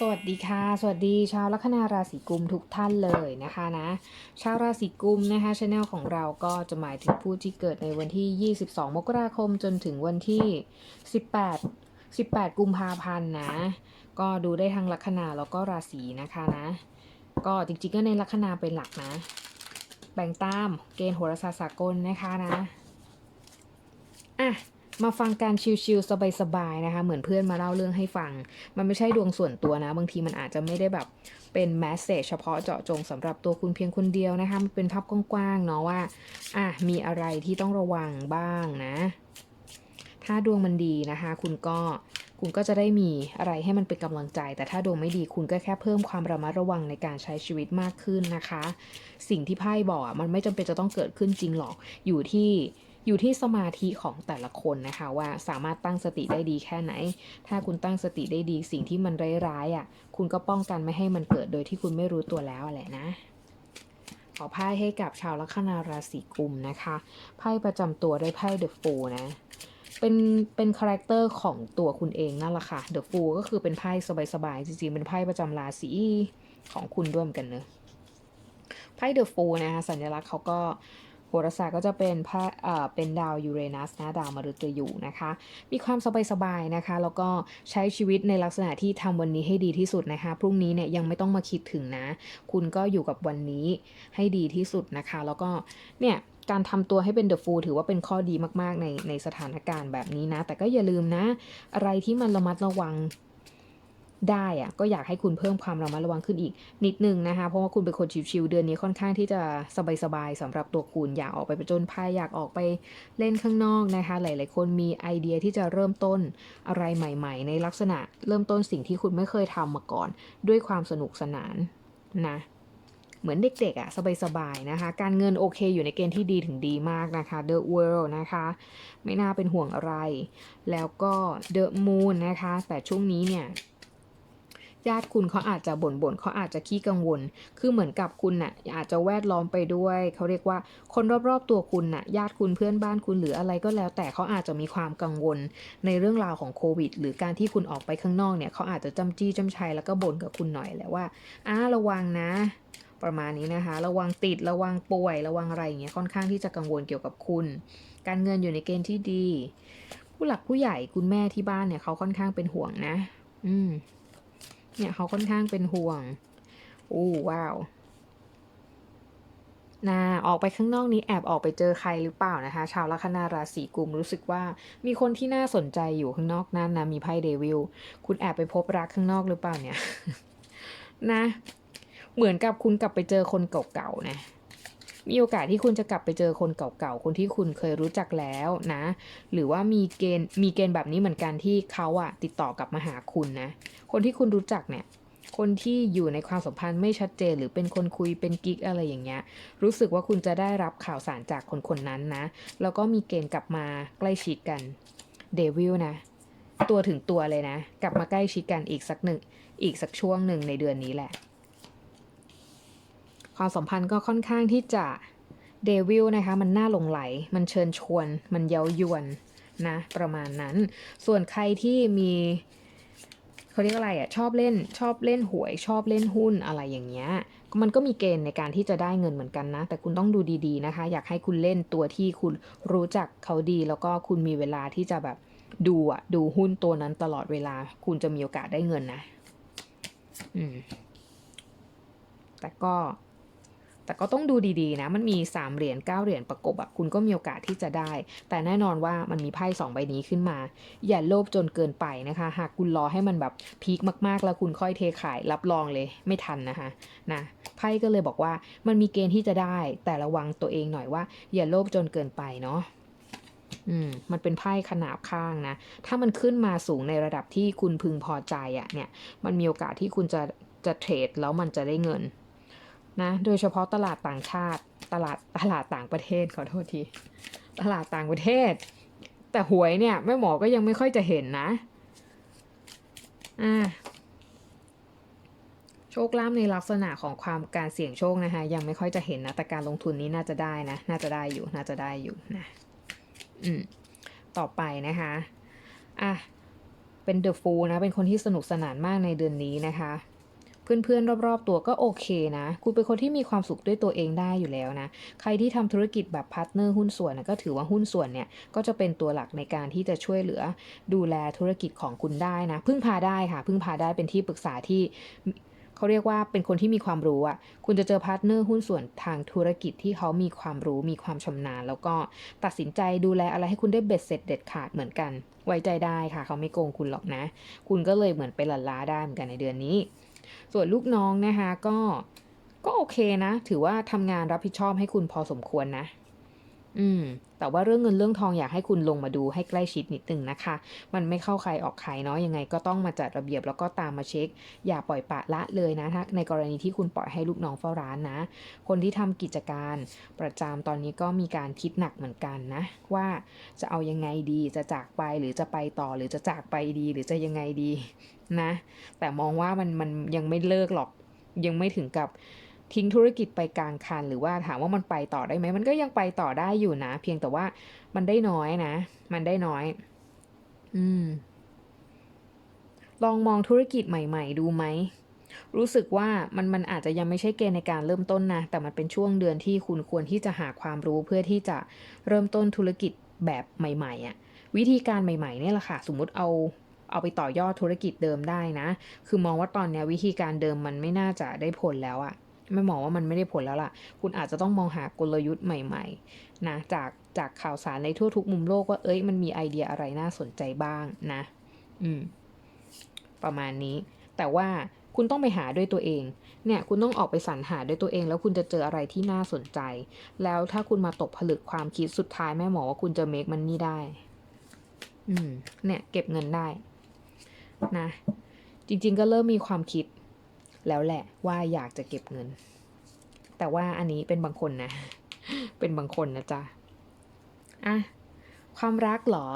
สวัสดีค่ะ สวัสดีชาวลัคนาราศีกุมทุกท่านเลยนะคะนะ ชาวราศีกุมนะคะช anel ของเราก็จะหมายถึงผู้ที่เกิดในวันที่ 22 มกราคมจนถึงวันที่ 18 18 กุมภาพันธ์นะ ก็ดูได้ทั้งลัคนาแล้วก็ราศีนะคะนะ ก็จริงๆก็ในลัคนาเป็นหลักนะ แบ่งตามเกณฑ์โหราศาสตร์สากลนะคะนะ อะ มาฟังการชิลๆสบายๆนะคะ เหมือนเพื่อนมาเล่าเรื่องให้ฟัง มันไม่ใช่ดวงส่วนตัวนะ บางทีมันอาจจะไม่ได้แบบเป็นแมสเซจเฉพาะเจาะจงสำหรับตัวคุณเพียงคนเดียวนะคะ มันเป็นภาพกว้างๆเนาะว่าอะมีอะไรที่ต้องระวังบ้างนะ ถ้าดวงมันดีนะคะ คุณก็คุณก็จะได้มีอะไรให้มันเป็นกำลังใจ แต่ถ้าดวงไม่ดีคุณก็แค่เพิ่มความระมัดระวังในการใช้ชีวิตมากขึ้นนะคะ สิ่งที่ไพ่บอกอะมันไม่จำเป็นจะต้องเกิดขึ้นจริงหรอกอยู่ที่ อยู่ที่สมาธิของแต่ละคนนะคะว่าสามารถตั้งสติได้ดีแค่ไหน ถ้าคุณตั้งสติได้ดีสิ่งที่มันร้ายๆอะคุณก็ป้องกันไม่ให้มันเกิดโดยที่คุณไม่รู้ตัวแล้วแหละนะขอไพ่ให้กับชาวลัคนาราศีกุมนะคะไพ่ประจำตัวได้ไพ่เดอะฟูนะเป็นเป็นคาแรคเตอร์ของตัวคุณเองนั่นแหละค่ะเดอะฟูก็คือเป็นไพ่สบายๆจริงๆเป็นไพ่ประจำราศีของคุณด้วยเหมือนกันเนอะไพ่เดอะฟูนะคะสัญลักษณ์เขาก็ หราศาสตร์ก็จะเป็นพระเอ่อเป็นดาวยูเรนัสนะดาวมฤตยูนะคะ มีความสบายๆนะคะ แล้วก็ใช้ชีวิตในลักษณะที่ทำวันนี้ให้ดีที่สุดนะคะ พรุ่งนี้เนี่ยยังไม่ต้องมาคิดถึงนะ คุณก็อยู่กับวันนี้ให้ดีที่สุดนะคะ แล้วก็เนี่ยการทำตัวให้เป็นเดอะฟูลถือว่าเป็นข้อดีมาก ๆ ในในสถานการณ์แบบนี้นะ แต่ก็อย่าลืมนะ อะไรที่มันระมัดระวัง ได้อะก็อยากให้คุณเพิ่มความระมัดระวังขึ้นอีก นิดนึงนะคะ เพราะว่าคุณเป็นคนชิวๆเดือนนี้ค่อนข้างที่จะสบายๆสำหรับตัวคุณอยากออกไปประจนภัยอยากออกไปเล่นข้างนอกนะคะ หลายๆ คนมีไอเดียที่จะเริ่มต้นอะไรใหม่ ๆ ในลักษณะเริ่มต้นสิ่งที่คุณไม่เคยทำมาก่อน ด้วยความสนุกสนานนะเหมือนเด็กๆอะ่ะสบายๆนะคะ การเงินโอเคอยู่ในเกณฑ์ที่ดีถึงดีมากนะคะ The World นะคะ ไม่น่าเป็นห่วงอะไร แล้วก็ The Moon นะคะ แต่ช่วงนี้เนี่ย ญาติคุณเขาอาจจะบ่นบ่นๆเขาอาจจะขี้กังวล คือเหมือนกับคุณน่ะอาจจะแวดล้อมไปด้วยเขาเรียกว่าคนรอบๆตัวคุณน่ะญาติคุณเพื่อนบ้านคุณหรืออะไรก็แล้ว แต่เขาอาจจะมีความกังวล ในเรื่องราวของโควิด หรือการที่คุณออกไปข้างนอกเนี่ยเขาอาจจะจำจี้จำชัยแล้วก็บ่นกับคุณหน่อยแหละว่าอ้าระวังนะประมาณนี้นะคะ ระวังติดระวังป่วย ระวังอะไรอย่างเงี้ยค่อนข้างที่จะกังวลเกี่ยวกับคุณ การเงินอยู่ในเกณฑ์ที่ดี ผู้หลักผู้ใหญ่คุณแม่ที่บ้านเนี่ยเขาค่อนข้างเป็นห่วงนะ อืม เนี่ยเขาค่อนข้างเป็นห่วงอู้ว้าวนาออกไปข้างนอกนี้แอบออกไปเจอใครหรือเปล่านะคะ ชาวลัคนาราศีกุมรู้สึกว่ามีคนที่น่าสนใจอยู่ข้างนอกนั่นนะมีไพ่เดวิลคุณแอบไปพบรักข้างนอกหรือเปล่าเนี่ยนะ เหมือนกับคุณกลับไปเจอคนเก่าๆนะ มีโอกาสที่คุณจะกลับไปเจอคนเก่าๆ คนที่คุณเคยรู้จักแล้วนะ หรือว่ามีเกณฑ์มีเกณฑ์แบบนี้เหมือนกันที่เขาอะติดต่อกลับมาหาคุณนะ คนที่คุณรู้จักเนี่ยคนที่อยู่ในความสัมพันธ์ไม่ชัดเจน หรือเป็นคนคุยเป็นกิ๊กอะไรอย่างเงี้ย รู้สึกว่าคุณจะได้รับข่าวสารจากคนคนนั้นนะ แล้วก็มีเกณฑ์กลับมาใกล้ชิดกันเดวิลนะ ตัวถึงตัวเลยนะ กลับมาใกล้ชิดกันอีกสักหนึ่ง อีกสักช่วงหนึ่งในเดือนนี้แหละ ความสัมพันธ์ก็ค่อนข้างที่จะเดวิลนะคะ มันน่าหลงไหล มันเชิญชวน มันเย้ายวนนะ ประมาณนั้น ส่วนใครที่มีเขาเรียกอะไรอะชอบเล่นชอบเล่นหวย ชอบเล่นหุ้นอะไรอย่างเงี้ยมันก็มีเกณฑ์ในการที่จะได้เงินเหมือนกันนะ แต่คุณต้องดูดีๆนะคะ อยากให้คุณเล่นตัวที่คุณรู้จักเขาดี แล้วก็คุณมีเวลาที่จะแบบดูอะดูหุ้นตัวนั้นตลอดเวลา คุณจะมีโอกาสได้เงินนะ อืมแต่ก็ แต่ก็ต้องดูดีๆนะ มันมี 3 เหรียญ9เหรียญประกบอะคุณก็มีโอกาสที่จะได้ แต่แน่นอนว่ามันมีไพ่สองใบนี้ขึ้นมา อย่าโลภจนเกินไปนะคะ หากคุณรอให้มันแบบพีคมากๆ แล้วคุณค่อยเทขายรับรองเลยไม่ทันนะคะนะไพ่ก็เลยบอกว่ามันมีเกณฑ์ที่จะได้ แต่ระวังตัวเองหน่อยว่า อย่าโลภจนเกินไปเนาะอืมมันเป็นไพ่ขนาบข้างนะ ถ้ามันขึ้นมาสูงในระดับที่คุณพึงพอใจอะเนี่ย มันมีโอกาสที่คุณจะจะเทรดแล้วมันจะได้เงิน นะโดยเฉพาะตลาดต่างชาติ ตลาดตลาดต่างประเทศขอโทษที ตลาดต่างประเทศ แต่หวยเนี่ยแม่หมอก็ยังไม่ค่อยจะเห็นนะอ่าโชคลาภในลักษณะของความการเสี่ยงโชคนะคะยังไม่ค่อยจะเห็นนะแต่การลงทุนนี้น่าจะได้นะน่าจะได้อยู่น่าจะได้อยู่นะอืมต่อไปนะคะอะเป็นเดอะฟูลนะเป็นคนที่สนุกสนานมากในเดือนนี้นะคะ เพื่อนๆรอบๆ ตัวก็โอเคนะ คุณเป็นคนที่มีความสุขด้วยตัวเองได้อยู่แล้วนะ ใครที่ทำธุรกิจแบบพาร์ทเนอร์หุ้นส่วนนะก็ถือว่าหุ้นส่วนเนี่ยก็จะเป็นตัวหลักในการที่จะช่วยเหลือดูแลธุรกิจของคุณได้นะ พึ่งพาได้ค่ะ พึ่งพาได้เป็นที่ปรึกษาที่เขาเรียกว่าเป็นคนที่มีความรู้อะ คุณจะเจอพาร์ทเนอร์หุ้นส่วนทางธุรกิจที่เขามีความรู้มีความชำนาญ แล้วก็ตัดสินใจดูแลอะไรให้คุณได้เบ็ดเสร็จเด็ดขาดเหมือนกัน ไว้ใจได้ค่ะ เขาไม่โกงคุณหรอกนะ คุณก็เลยเหมือนไปหลั่นล้าได้เหมือนกันในเดือนนี้ ส่วนลูกน้องนะคะก็ก็โอเคนะ ถือว่าทำงานรับผิดชอบให้คุณพอสมควรนะ อืม แต่ว่าเรื่องเงินเรื่องทองอยากให้คุณลงมาดูให้ใกล้ชิดนิดนึงนะคะ มันไม่เข้าใครออกใครเนาะ ยังไงก็ต้องมาจัดระเบียบแล้วก็ตามมาเช็ค อย่าปล่อยปะละเลยนะถ้าในกรณีที่คุณปล่อยให้ลูกน้องเฝ้าร้านนะ คนที่ทำกิจการประจำตอนนี้ก็มีการคิดหนักเหมือนกันนะ ว่าจะเอายังไงดี จะจากไปหรือจะไปต่อหรือจะจากไปดี หรือจะยังไงดีนะ แต่มองว่ามันมันยังไม่เลิกหรอก ยังไม่ถึงกับ ทิ้งธุรกิจไปกลางคัน หรือว่าถามว่ามันไปต่อได้ไหมมันก็ยังไปต่อได้อยู่นะ เพียงแต่ว่ามันได้น้อยนะ มันได้น้อย อืม ลองมองธุรกิจใหม่ ๆ ดูไหมรู้สึกว่ามันมันอาจจะยังไม่ใช่เกณฑ์ในการเริ่มต้นนะ แต่มันเป็นช่วงเดือนที่คุณควรที่จะหาความรู้เพื่อที่จะเริ่มต้นธุรกิจแบบใหม่ๆอะ่ะ วิธีการใหม่ๆเนี่ยแหละค่ะ สมมุติเอาเอาไปต่อยอดธุรกิจเดิมได้นะ คือมองว่าตอนนี้วิธีการเดิมมันไม่น่าจะได้ผลแล้วอะ ไม่มองว่ามันไม่ได้ผลแล้วล่ะ คุณอาจจะต้องมองหากลยุทธ์ใหม่ๆนะจากจากข่าวสารในทั่วทุกมุมโลกว่าเอ้ยมันมีไอเดียอะไรน่าสนใจบ้างนะ อืม ประมาณนี้ แต่ว่าคุณต้องไปหาด้วยตัวเอง เนี่ย คุณต้องออกไปสรรหาด้วยตัวเอง แล้วคุณจะเจออะไรที่น่าสนใจ แล้วถ้าคุณมาตกผลึกความคิดสุดท้ายแม่หมอว่าคุณจะเมคมันนี่ได้ อืม เนี่ย เก็บเงินได้ นะ จริง ๆ ก็เริ่มมีความคิด แล้วแหละว่าอยากจะเก็บเงิน แต่ว่าอันนี้เป็นบางคนนะ เป็นบางคนนะจ๊ะอะความรักหรอ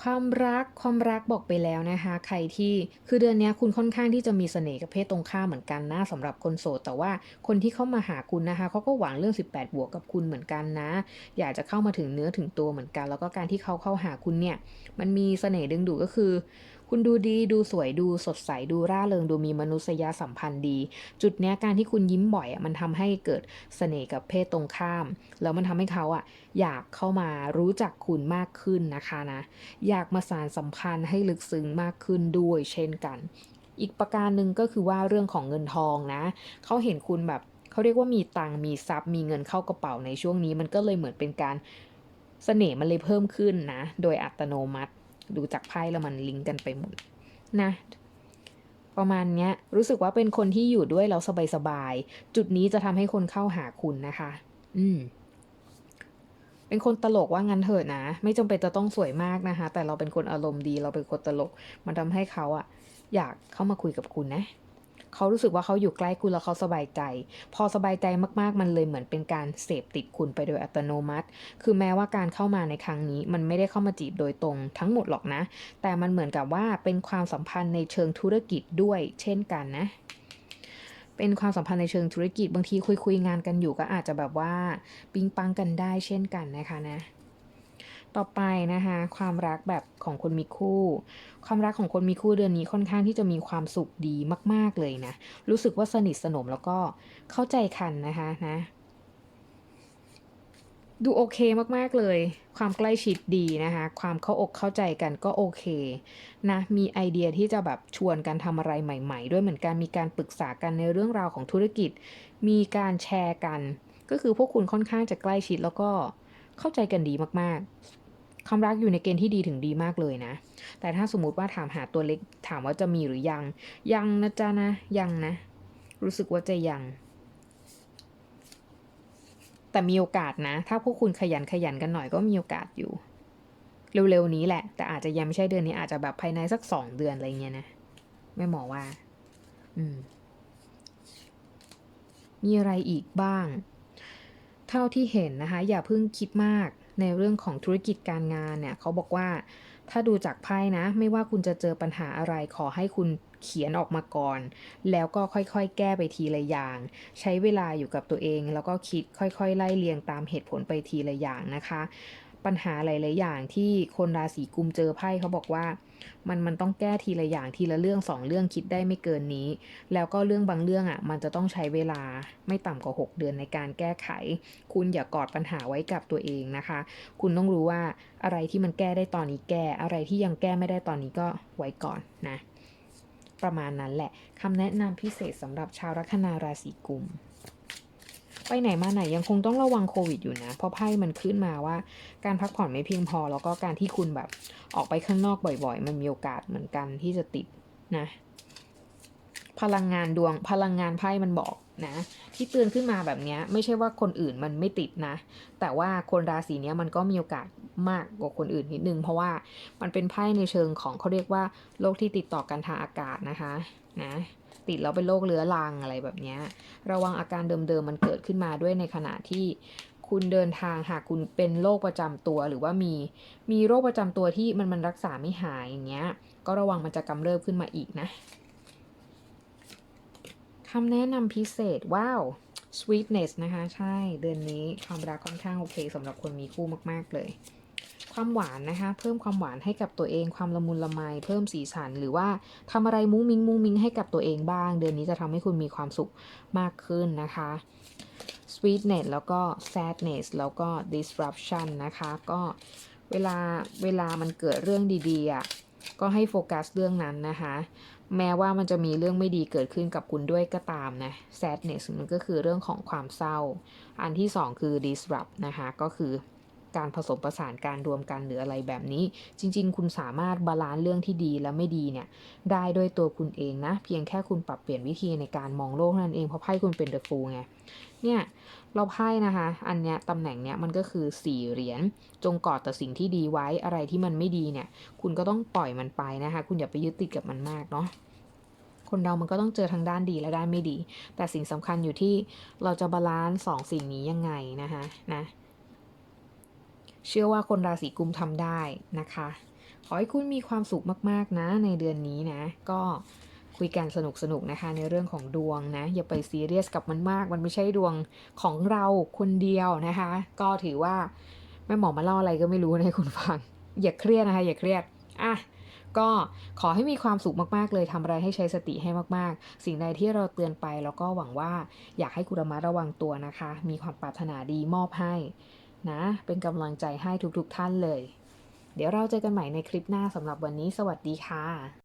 ความรักความรักบอกไปแล้วนะคะ ใครที่คือเดือนนี้คุณค่อนข้างที่จะมีเสน่ห์กับเพศตรงข้ามเหมือนกันนะสำหรับคนโสด แต่ว่าคนที่เข้ามาหาคุณนะคะเขาก็หวังเรื่อง 18 บวกกับคุณเหมือนกันนะ อยากจะเข้ามาถึงเนื้อถึงตัวเหมือนกัน แล้วก็การที่เขาเข้าหาคุณเนี่ย มันมีเสน่ห์ดึงดูดก็คือ คุณดูดีดูสวยดูสดใสดูร่าเริงดูมีมนุษยสัมพันธ์ดี จุดเนี้ยการที่คุณยิ้มบ่อยอะมันทำให้เกิดเสน่ห์กับเพศตรงข้าม แล้วมันทำให้เขาอะอยากเข้ามารู้จักคุณมากขึ้นนะคะนะ อยากมาสานสัมพันธ์ให้ลึกซึ้งมากขึ้นด้วยเช่นกัน อีกประการหนึ่งก็คือว่าเรื่องของเงินทองนะเขาเห็นคุณแบบเขาเรียกว่ามีตังมีทรัพย์มีเงินเข้ากระเป๋าในช่วงนี้ มันก็เลยเหมือนเป็นการเสน่ห์มันเลยเพิ่มขึ้นนะ โดยอัตโนมัติ ดูจากไพ่แล้วมันลิงก์กันไปหมดนะประมาณเนี้ยรู้สึกว่าเป็นคนที่อยู่ด้วยเราสบายๆ จุดนี้จะทำให้คนเข้าหาคุณนะคะ อืม เป็นคนตลกว่างั้นเถอะนะ ไม่จำเป็นจะต้องสวยมากนะคะ แต่เราเป็นคนอารมณ์ดี เราเป็นคนตลก มันทำให้เขาอะอยากเข้ามาคุยกับคุณนะ เขารู้สึกว่าเขาอยู่ใกล้คุณแล้วเขาสบายใจ พอสบายใจมากๆ มันเลยเหมือนเป็นการเสพติดคุณไปโดยอัตโนมัติ คือแม้ว่าการเข้ามาในครั้งนี้ มันไม่ได้เข้ามาจีบโดยตรงทั้งหมดหรอกนะ แต่มันเหมือนกับว่าเป็นความสัมพันธ์ในเชิงธุรกิจด้วย เช่นกันนะเป็นความสัมพันธ์ในเชิงธุรกิจบางทีคุยคุยงานกันอยู่ก็อาจจะแบบว่า ปิ๊งปังกันได้เช่นกันนะคะนะ ต่อไปนะคะความรักแบบของคนมีคู่ ความรักของคนมีคู่เดือนนี้ค่อนข้างที่จะมีความสุขดีมาก ๆเลยนะ รู้สึกว่าสนิทสนมแล้วก็เข้าใจกันนะคะนะดูโอเคมาก ๆ เลย ความใกล้ชิดดีนะคะ ความเข้าอกเข้าใจกันก็โอเคนะ มีไอเดียที่จะแบบชวนกันทำอะไรใหม่ ๆ ด้วยเหมือนกัน มีการปรึกษากันในเรื่องราวของธุรกิจ มีการแชร์กัน ก็คือพวกคุณค่อนข้างจะใกล้ชิดแล้วก็เข้าใจกันดีมาก ๆ ความรักอยู่ในเกณฑ์ที่ดีถึงดีมากเลยนะ แต่ถ้าสมมติว่าถามหาตัวเล็กถามว่าจะมีหรือยัง ยังนะจ๊ะนะ ยังนะ รู้สึกว่าจะยัง แต่มีโอกาสนะ ถ้าพวกคุณขยันขยันกันหน่อยก็มีโอกาสอยู่ เร็วๆนี้แหละ แต่อาจจะยังไม่ใช่เดือนนี้อาจจะแบบภายในสักสองเดือนอะไรเงี้ยนะแม่หมอว่า อืม มีอะไรอีกบ้าง เท่าที่เห็นนะคะ อย่าเพิ่งคิดมาก ในเรื่องของธุรกิจการงานเนี่ยเขาบอกว่าถ้าดูจากไพ่นะ ไม่ว่าคุณจะเจอปัญหาอะไรขอให้คุณเขียนออกมาก่อน แล้วก็ค่อยๆ แก้ไปทีละอย่าง ใช้เวลาอยู่กับตัวเอง แล้วก็คิดค่อยๆ ไล่เรียงตามเหตุผลไปทีละอย่างนะคะ ปัญหาหลาย ๆ อย่างที่คนราศีกุมเจอไพ่เขาบอกว่า มันมันต้องแก้ทีละอย่างทีละเรื่องสองเรื่องคิดได้ไม่เกินนี้ แล้วก็เรื่องบางเรื่องอะ มันจะต้องใช้เวลาไม่ต่ำกว่า 6 เดือนในการแก้ไข คุณอย่ากอดปัญหาไว้กับตัวเองนะคะ คุณต้องรู้ว่าอะไรที่มันแก้ได้ตอนนี้แก้อะไรที่ยังแก้ไม่ได้ตอนนี้ก็ไว้ก่อนนะประมาณนั้นแหละคำแนะนำพิเศษสำหรับชาวลัคนาราศีกุม ไปไหนมาไหนยังคงต้องระวังโควิดอยู่นะ เพราะไพ่มันขึ้นมาว่า การพักผ่อนไม่เพียงพอ แล้วก็การที่คุณแบบออกไปข้างนอกบ่อย ๆ มันมีโอกาสเหมือนกันที่จะติดนะ พลังงานดวงพลังงานไพ่มันบอกนะที่เตือนขึ้นมาแบบนี้ไม่ใช่ว่าคนอื่นมันไม่ติดนะ แต่ว่าคนราศีนี้มันก็มีโอกาสมากกว่าคนอื่นนิดนึง เพราะว่ามันเป็นไพ่ในเชิงของเขาเรียกว่าโรคที่ติดต่อกันทางอากาศนะคะ นะติดแล้วเป็นโรคเรื้อรังอะไรแบบนี้ระวังอาการเดิมๆมันเกิดขึ้นมาด้วยในขณะที่คุณเดินทางหากคุณเป็นโรคประจำตัวหรือว่ามีมีโรคประจำตัวที่มันมันรักษาไม่หายอย่างเงี้ย ก็ระวังมันจะกำเริบขึ้นมาอีกนะคำแนะนำพิเศษ ว้าว sweetness นะคะ ใช่ เดือนนี้ความรักค่อนข้างโอเคสำหรับคนมีคู่มาก ๆ เลย ความหวานนะคะ เพิ่มความหวานให้กับตัวเอง ความละมุนละไม เพิ่มสีสัน หรือว่าทำอะไรมุ้งมิ้งมุ้งมิ้งให้กับตัวเองบ้าง เดือนนี้จะทำให้คุณมีความสุขมากขึ้นนะคะ sweetness แล้วก็ sadness แล้วก็ disruption นะคะ ก็เวลาเวลามันเกิดเรื่องดีๆอะก็ให้โฟกัสเรื่องนั้นนะคะ แม้ว่ามันจะมีเรื่องไม่ดีเกิดขึ้นกับคุณด้วยก็ตามนะ sadness มันก็คือเรื่องของความเศร้า อันที่สองคือ disrupt นะคะ ก็คือ การผสมผสานการรวมกันหรืออะไรแบบนี้ จริง ๆ คุณสามารถบาลานซ์เรื่องที่ดีและไม่ดีเนี่ยได้ด้วยตัวคุณเองนะ เพียงแค่คุณปรับเปลี่ยนวิธีในการมองโลกนั้นเองเพราะไพ่คุณเป็น the fool ไงเนี่ยเราไพ่นะคะ อันเนี้ยตำแหน่งเนี้ยมันก็คือสี่เหรียญจงกอดแต่สิ่งที่ดีไว้อะไรที่มันไม่ดีเนี่ย คุณก็ต้องปล่อยมันไปนะคะ คุณอย่าไปยึดติดกับมันมากเนาะคนเรามันก็ต้องเจอทั้งด้านดีและด้านไม่ดี แต่สิ่งสำคัญอยู่ที่เราจะบาลานซ์สองสิ่งนี้ยังไงนะคะนะ เชื่อว่าคนราศีกุมทำได้นะคะ ขอให้คุณมีความสุขมากๆนะในเดือนนี้นะ ก็คุยกันสนุกๆนะคะในเรื่องของดวงนะ อย่าไปซีเรียสกับมันมาก มันไม่ใช่ดวงของเราคนเดียวนะคะ ก็ถือว่าแม่หมอมาเล่าอะไรก็ไม่รู้นะให้คุณฟัง อย่าเครียดนะคะ อย่าเครียดอะก็ขอให้มีความสุขมากๆ เลยทำอะไรให้ใช้สติให้มากๆ สิ่งใดที่เราเตือนไปแล้วก็หวังว่าอยากให้คุณระมัดระวังตัวนะคะ มีความปรารถนาดีมอบให้ นะ เป็นกำลังใจให้ทุกๆท่านเลย เดี๋ยวเราเจอกันใหม่ในคลิปหน้าสำหรับวันนี้ สวัสดีค่ะ